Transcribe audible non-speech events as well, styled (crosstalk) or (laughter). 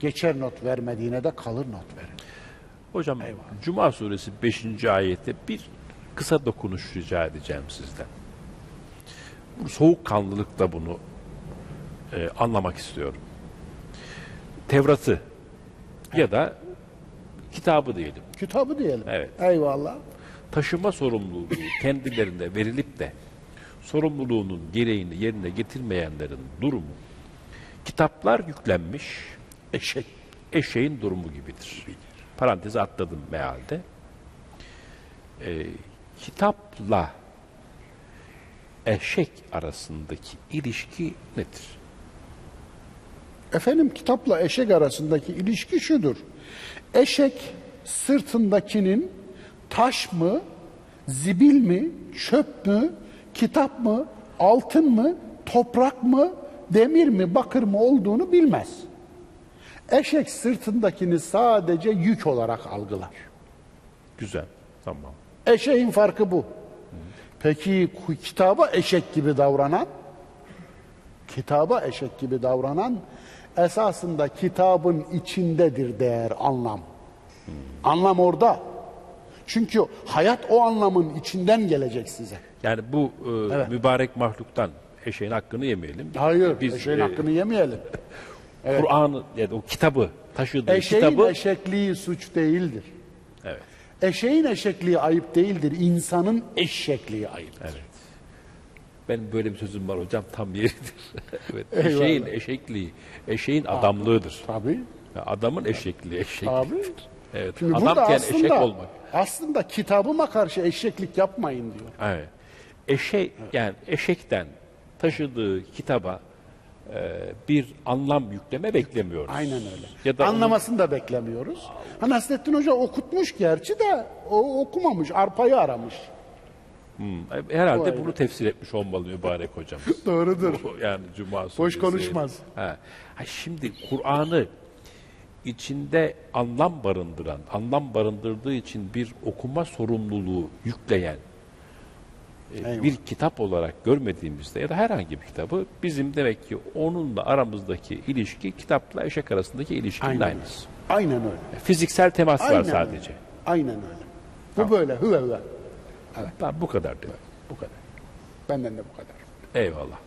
geçer not vermediğine de kalır not verin. Hocam Cuma suresi 5. ayette bir kısa dokunuş rica edeceğim sizden. Bu soğukkanlılıkla bunu e, anlamak istiyorum. Tevrat'ı ya da kitabı diyelim. Kitabı diyelim. Evet. Eyvallah. taşıma sorumluluğu kendilerine verilip de sorumluluğunun gereğini yerine getirmeyenlerin durumu kitaplar yüklenmiş eşek eşeğin durumu gibidir. Parantezi atladım mealde. Ee, kitapla eşek arasındaki ilişki nedir? Efendim kitapla eşek arasındaki ilişki şudur. Eşek sırtındakinin taş mı, zibil mi, çöp mü, kitap mı, altın mı, toprak mı, demir mi, bakır mı olduğunu bilmez. Eşek sırtındakini sadece yük olarak algılar. Güzel. Tamam. Eşeğin farkı bu. Peki kitaba eşek gibi davranan, kitaba eşek gibi davranan esasında kitabın içindedir değer, anlam. Anlam orada. Çünkü hayat o anlamın içinden gelecek size. Yani bu e, Evet. mübarek mahluktan eşeğin hakkını yemeyelim. Hayır, Biz, eşeğin e, hakkını yemeyelim. (laughs) Kur'an'ı yani o kitabı taşıdığı Eşeğin kitabı eşekliği suç değildir. evet. Eşeğin eşekliği ayıp değildir. İnsanın eşekliği ayıptır. Evet. Benim böyle bir sözüm var hocam tam yeridir. (laughs) evet. Eyvallah. Eşeğin eşekliği, eşeğin adamlığıdır. Tabii. Ya adamın eşekliği, eşeklik. Tabii. Evet. Şimdi Adamken aslında, eşek olmak. aslında kitabıma karşı eşeklik yapmayın diyor. Evet. Eşek yani eşekten taşıdığı kitaba bir anlam yükleme beklemiyoruz. Aynen öyle. Ya da onun- Anlamasını da beklemiyoruz. Ha Nasrettin Hoca okutmuş gerçi de o okumamış, arpayı aramış. herhalde O bunu ayrı. tefsir etmiş olmalı mübarek hocamız. (laughs) Doğrudur. Bu yani Cuma Boş konuşmaz. Ha. Ha, şimdi Kur'an'ı içinde anlam barındıran, anlam barındırdığı için bir okuma sorumluluğu yükleyen e, Eyvallah. bir kitap olarak görmediğimizde ya da herhangi bir kitabı bizim demek ki onunla aramızdaki ilişki kitapla eşek arasındaki ilişkinin Aynen aynısı. Aynen öyle. Fiziksel temas Aynen var sadece. Öyle. Aynen öyle. Bu böyle hüve hüve. Ben bu kadar diyorum. Bu kadar. Benden de bu kadar. Eyvallah.